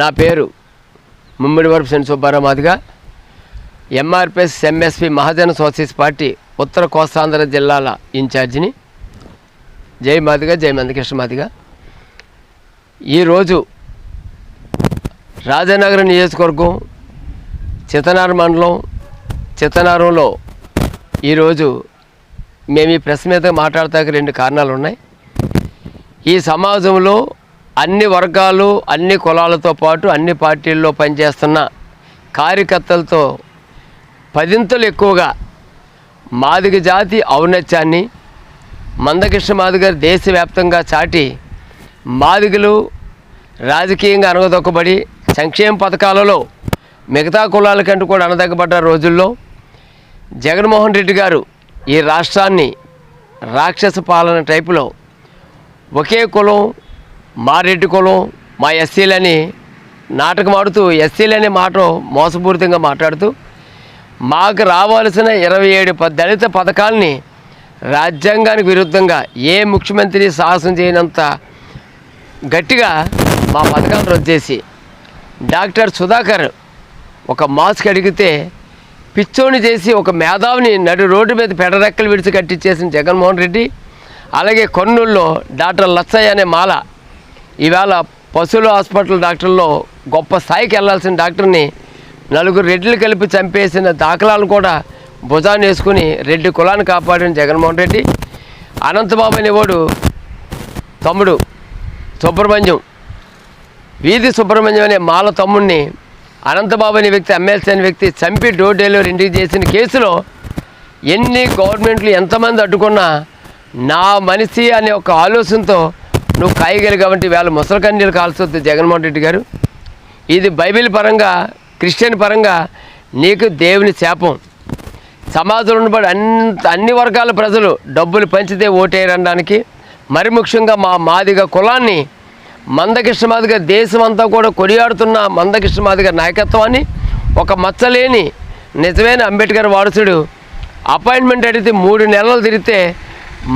నా పేరు Mummidi Varapu Sani Subbaramadiga. MRPS MSP Mahajana society party ఉత్తర కోస్తాంధ్ర జిల్లాల ఇన్ఛార్జిని. జై మాదిగా జై మందకృష్ణ మాదిగా. ఈరోజు రాజనగర నియోజకవర్గం చితనార మండలం చిత్తనారంలో ఈరోజు మేము ఈ ప్రెస్ మీద మాట్లాడటానికి రెండు కారణాలు ఉన్నాయి ఈ సమాజంలో అన్ని వర్గాలు అన్ని కులాలతో పాటు అన్ని పార్టీల్లో పనిచేస్తున్న కార్యకర్తలతో పదింతలు ఎక్కువగా మాదిగ జాతి ఔన్నత్యాన్ని మందకృష్ణ మాదిగారు దేశవ్యాప్తంగా చాటి మాదిగలు రాజకీయంగా అనగదొక్కబడి సంక్షేమ పథకాలలో మిగతా కులాల కంటే కూడా అనదగ్గబడ్డ రోజుల్లో జగన్మోహన్ రెడ్డి గారు ఈ రాష్ట్రాన్ని రాక్షస పాలన టైపులో ఒకే కులం మా రెడ్డి కులం మా ఎస్సీలని నాటకం ఆడుతూ ఎస్సీలనే మాట మోసపూరితంగా మాట్లాడుతూ మాకు రావాల్సిన ఇరవై ఏడు దళిత పథకాలని రాజ్యాంగానికి విరుద్ధంగా ఏ ముఖ్యమంత్రి సాహసం చేయనంత గట్టిగా మా పథకాలను రద్దు చేసి డాక్టర్ సుధాకర్ ఒక మాస్క్ అడిగితే పిచ్చోని చేసి ఒక మేధావిని నడు రోడ్డు మీద పెడరెక్కలు విడిచి కట్టించేసిన జగన్మోహన్ రెడ్డి అలాగే కొన్నూళ్ళలో డాక్టర్ లచ్చయ్య అనే మాల ఈవేళ పశువుల హాస్పిటల్ డాక్టర్లో గొప్ప స్థాయికి వెళ్ళాల్సిన డాక్టర్ని నలుగురు రెడ్లు కలిపి చంపేసిన దాఖలాలు కూడా భుజాన్ని వేసుకుని రెడ్డి కులాన్ని కాపాడిన జగన్మోహన్ రెడ్డి అనంతబాబు అనేవాడు తమ్ముడు సుబ్రహ్మణ్యం. వీధి సుబ్రహ్మణ్యం అనే మాల తమ్ముడిని అనంతబాబు అనే వ్యక్తి ఎమ్మెల్సీ అనే వ్యక్తి చంపి డోర్ డెలివరీ ఇంటికి చేసిన కేసులో ఎన్ని గవర్నమెంట్లు ఎంతమంది అడ్డుకున్నా నా మనిషి అనే ఒక ఆలోచనతో నువ్వు కాయగలి కాబట్టి వేళ ముసలి కన్నీళ్ళు జగన్మోహన్ రెడ్డి గారు. ఇది బైబిల్ పరంగా క్రిస్టియన్ పరంగా నీకు దేవుని శాపం. సమాజంలో ఉన్నబడి అంత అన్ని వర్గాల ప్రజలు డబ్బులు పంచితే ఓటేయరనడానికి మరి ముఖ్యంగా మా మాదిగ కులాన్ని మందకృష్ణ మాదిగ దేశం అంతా కూడా కొనియాడుతున్న మందకృష్ణ మాదిగ నాయకత్వాన్ని ఒక మచ్చలేని నిజమైన అంబేద్కర్ వారసుడు అపాయింట్మెంట్ అడిగితే మూడు నెలలు తిరిగితే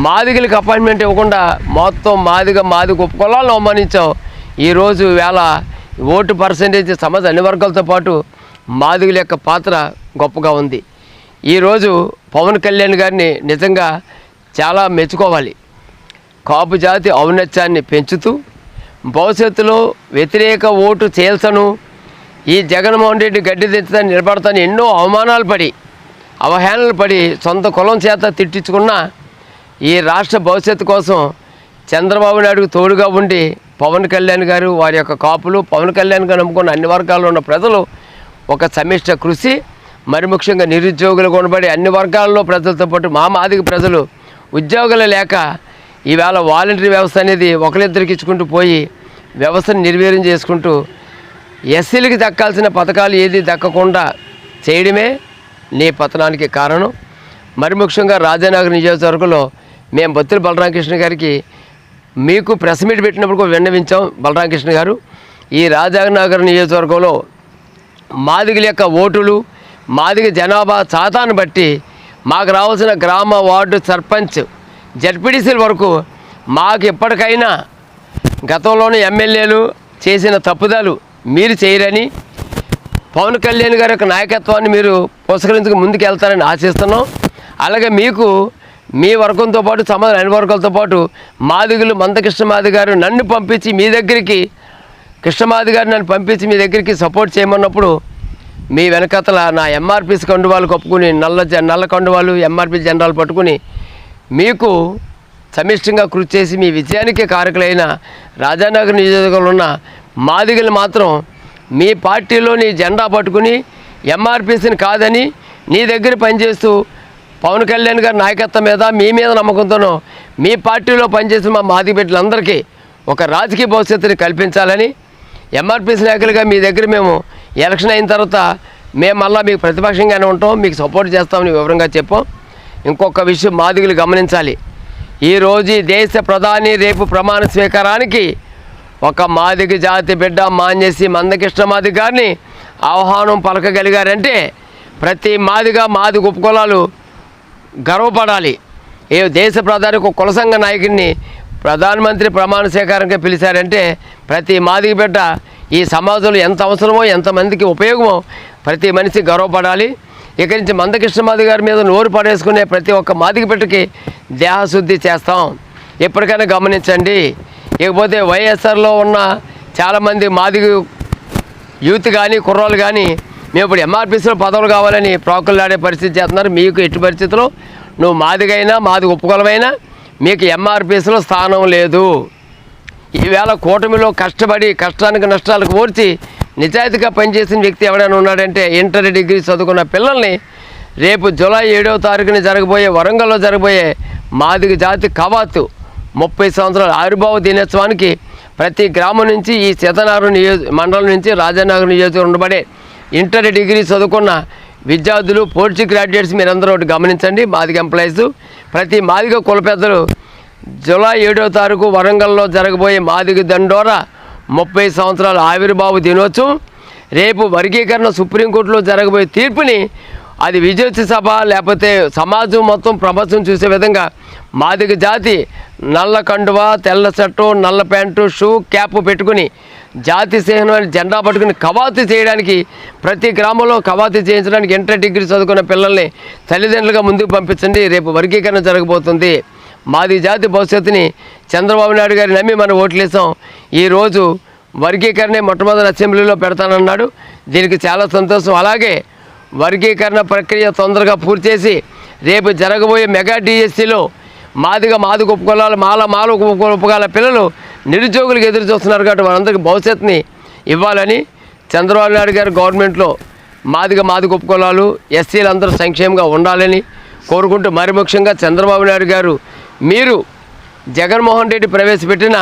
మాదిగలకు అపాయింట్మెంట్ ఇవ్వకుండా మొత్తం మాదిగ మాదిగ కులాలను అవమానించావు. ఈరోజు వేళ ఓటు పర్సంటేజ్ సమాజ అన్ని వర్గాలతో పాటు మాదిగల యొక్క పాత్ర గొప్పగా ఉంది. ఈరోజు పవన్ కళ్యాణ్ గారిని నిజంగా చాలా మెచ్చుకోవాలి. కాపు జాతి ఔన్నత్యాన్ని పెంచుతూ భవిష్యత్తులో వ్యతిరేక ఓటు చేల్సను ఈ జగన్మోహన్ రెడ్డి గడ్డి తెచ్చుతాను నిలబడతాను ఎన్నో అవమానాలు పడి అవహేళనలు పడి సొంత కులం చేత తిట్టించుకున్న ఈ రాష్ట్ర భవిష్యత్తు కోసం చంద్రబాబు నాయుడుకు తోడుగా ఉండి పవన్ కళ్యాణ్ గారు వారి యొక్క కాపులు పవన్ కళ్యాణ్ గారు నమ్ముకున్న అన్ని వర్గాల్లో ఉన్న ప్రజలు ఒక సమిష్ట కృషి మరి ముఖ్యంగా నిరుద్యోగులు కొనబడి అన్ని వర్గాల్లో ప్రజలతో పాటు మా మాదిగ ప్రజలు ఉద్యోగాలు లేక ఈవేళ వాలంటరీ వ్యవస్థ అనేది ఒకరిద్దరికి ఇచ్చుకుంటూ పోయి వ్యవస్థను నిర్వీర్యం చేసుకుంటూ ఎస్సీలకి దక్కాల్సిన పథకాలు ఏది దక్కకుండా చేయడమే నీ పతనానికి కారణం. మరి ముఖ్యంగా రాజానగర్ నియోజకవర్గంలో మేము బత్తుల బలరామకృష్ణ గారికి మీకు ప్రెస్ మీట్ పెట్టినప్పుడు కూడా విన్నవించాం బలరామకృష్ణ గారు. ఈ రాజానగర్ నియోజకవర్గంలో మాదిగల యొక్క ఓటులు మాదిగ జనాభా శాతాన్ని బట్టి మాకు రావాల్సిన గ్రామ వార్డు సర్పంచ్ జడ్పీడీసీల వరకు మాకు ఎప్పటికైనా గతంలోని ఎమ్మెల్యేలు చేసిన తప్పుదలు మీరు చేయరని పవన్ కళ్యాణ్ గారి యొక్క నాయకత్వాన్ని మీరు పురస్కరించుకు ముందుకు వెళ్తారని ఆశిస్తున్నాం. అలాగే మీకు మీ వర్గంతో పాటు సమాజ అన్ని వర్గాలతో పాటు మాదిగులు మంద మాది గారు నన్ను పంపించి మీ దగ్గరికి కృష్ణమాది గారు నన్ను పంపించి మీ దగ్గరికి సపోర్ట్ చేయమన్నప్పుడు మీ వెనకతల నా ఎంఆర్పిసి కండువాలు కప్పుకుని నల్ల జ- నల్ల కండువాలు ఎంఆర్పి జెండాలు పట్టుకుని మీకు సమిష్టంగా కృషి చేసి మీ విజయానికి కారకులైన రాజానగర్ నియోజకవర్గంలో ఉన్న మాదిగలు మాత్రం మీ పార్టీలోని జెండా పట్టుకుని ఎంఆర్పిసిని కాదని నీ దగ్గర పనిచేస్తూ పవన్ కళ్యాణ్ గారి నాయకత్వం మీద మీ మీద నమ్మకంతోనూ మీ పార్టీలో పనిచేసిన మా మాది బిడ్డలందరికీ ఒక రాజకీయ భవిష్యత్తుని కల్పించాలని ఎంఆర్పీసీ నాయకులుగా మీ దగ్గర మేము ఎలక్షన్ అయిన తర్వాత మేము మళ్ళీ మీకు ప్రతిపక్షంగానే ఉంటాం మీకు సపోర్ట్ చేస్తామని వివరంగా చెప్పాం. ఇంకొక విషయం మాదిగులు గమనించాలి. ఈరోజు దేశ ప్రధాని రేపు ప్రమాణ స్వీకారానికి ఒక మాదిగ జాతి బిడ్డ మాన్యసి మందకృష్ణ మాది గారిని ఆహ్వానం పలకగలిగారంటే ప్రతి మాదిగా మాది ఉపకులాలు గర్వపడాలి. ఏ దేశ ప్రధాని ఒక కులసంగ నాయకుడిని ప్రధానమంత్రి ప్రమాణ స్వీకారంగా పిలిచారంటే ప్రతి మాదిగ బిడ్డ ఈ సమాజంలో ఎంత అవసరమో ఎంతమందికి ఉపయోగమో ప్రతి మనిషి గర్వపడాలి. ఇక నుంచి మందకృష్ణ మాది గారి మీద నోరు పడేసుకునే ప్రతి ఒక్క మాదిగ బిడ్డకి దేహశుద్ధి చేస్తాం. ఎప్పటికైనా గమనించండి. ఇకపోతే వైఎస్ఆర్లో ఉన్న చాలామంది మాదిగ యూత్ కానీ కుర్రాలు కానీ మేము ఇప్పుడు ఎంఆర్పీసీలో పదవులు కావాలని ప్రాకులాడే పరిస్థితి చేస్తున్నారు. మీకు ఎట్టి పరిస్థితిలో నువ్వు మాదిగైనా మాది ఒప్పుకోలమైనా మీకు ఎంఆర్పీసీలో స్థానం లేదు. ఈవేళ కూటమిలో కష్టపడి కష్టానికి నష్టాలకు ఓర్చి నిజాయితీగా పనిచేసిన వ్యక్తి ఎవడైనా ఉన్నాడంటే ఇంటర్ డిగ్రీ చదువుకున్న పిల్లల్ని రేపు జూలై ఏడవ తారీఖున జరగబోయే వరంగల్లో జరగబోయే మాదిగ జాతి కవాతు ముప్పై సంవత్సరాల ఆవిర్భావ దినోత్సవానికి ప్రతి గ్రామం నుంచి ఈ సీతనారు నియోజ మండలం నుంచి రాజానగర్ నియోజకవర్గం ఉండబడే ఇంటర్ డిగ్రీ చదువుకున్న విద్యార్థులు పోస్ట్ గ్రాడ్యుయేట్స్ మీరందరూ ఒకటి గమనించండి. మాదిగ ఎంప్లాయీస్. ప్రతి మాదిగ కుల పెద్దలు జూలై ఏడో తారీఖు వరంగల్లో జరగబోయే మాదిగ దండోరా ముప్పై సంవత్సరాల ఆవిర్భావ దినోత్సవం. రేపు వర్గీకరణ సుప్రీంకోర్టులో జరగబోయే తీర్పుని అది విజయోత్సవ సభ లేకపోతే సమాజం మొత్తం ప్రపంచం చూసే విధంగా మాదిగ జాతి నల్ల కండువా తెల్ల షర్టు నల్ల ప్యాంటు షూ క్యాప్ పెట్టుకుని జాతి చిహ్నం అని జెండా పట్టుకుని కవాతు చేయడానికి ప్రతి గ్రామంలో కవాతు చేయించడానికి ఇంటర్ డిగ్రీ చదువుకున్న పిల్లల్ని తల్లిదండ్రులుగా ముందుకు పంపించండి. రేపు వర్గీకరణ జరగబోతుంది. మాది జాతి భవిష్యత్తుని చంద్రబాబు నాయుడు గారి నమ్మి మనం ఓట్లేసాం. ఈరోజు వర్గీకరణే మొట్టమొదటి అసెంబ్లీలో పెడతానన్నాడు. దీనికి చాలా సంతోషం. అలాగే వర్గీకరణ ప్రక్రియ తొందరగా పూర్తి చేసి రేపు జరగబోయే మెగా డిఎస్సిలో మాదిగా మాదిగ ఉపకులాలు మాల మాల ఉప- పిల్లలు నిరుద్యోగులకు ఎదురు చూస్తున్నారు కాబట్టి వాళ్ళందరికీ భవిష్యత్తుని ఇవ్వాలని చంద్రబాబు నాయుడు గారు గవర్నమెంట్లో మాదిగ మాదిగ ఉపకులాలు ఎస్సీలు అందరూ సంక్షేమంగా ఉండాలని కోరుకుంటూ మరి ముఖ్యంగా చంద్రబాబు నాయుడు గారు మీరు జగన్మోహన్ రెడ్డి ప్రవేశపెట్టిన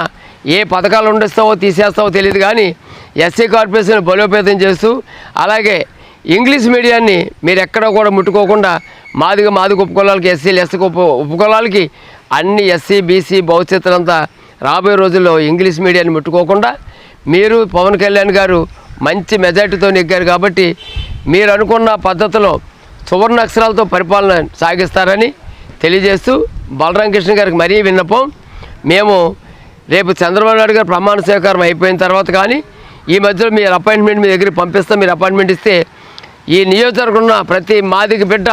ఏ పథకాలు ఉండిస్తావో తీసేస్తావో తెలియదు కానీ ఎస్సీ కార్పొరేషన్ బలోపేతం చేస్తూ అలాగే ఇంగ్లీష్ మీడియాన్ని మీరు ఎక్కడ కూడా ముట్టుకోకుండా మాదిగ మాదిగ ఉపకులాలకి ఎస్సీలు ఎస్సీ ఉప ఉపకులాలకి అన్ని ఎస్సీ బీసీ భవిష్యత్తులంతా రాబోయే రోజుల్లో ఇంగ్లీష్ మీడియాన్ని ముట్టుకోకుండా మీరు పవన్ కళ్యాణ్ గారు మంచి మెజార్టీతో నెగ్గారు కాబట్టి మీరు అనుకున్న పద్ధతిలో సువర్ణ అక్షరాలతో పరిపాలన సాగిస్తారని తెలియజేస్తూ బలరాం కృష్ణ గారికి మరీ విన్నపం. మేము రేపు చంద్రబాబు నాయుడు గారు ప్రమాణ స్వీకారం అయిపోయిన తర్వాత కానీ ఈ మధ్యలో మీరు అపాయింట్మెంట్ మీ దగ్గరికి పంపిస్తాం మీరు అపాయింట్మెంట్ ఇస్తే ఈ నియోజకవర్గం ఉన్న ప్రతి మాదిగి బిడ్డ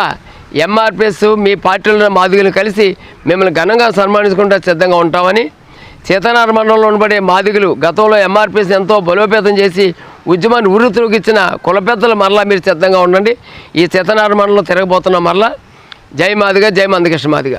ఎంఆర్పిఎస్ మీ పార్టీలో ఉన్న కలిసి మిమ్మల్ని ఘనంగా సన్మానించుకుంటూ సిద్ధంగా ఉంటామని సీతానార మండలంలో ఉండబడే మాదిగులు గతంలో ఎంఆర్పీస్ ఎంతో బలోపేతం చేసి ఉద్యమాన్ని ఉరు తిరిగిచ్చిన కుల పెద్దలు మరలా మీరు సిద్ధంగా ఉండండి. ఈ సీతానార మండలం తిరగబోతున్న మరలా జై మాదిగ జై మందకృష్ణ మాదిగ.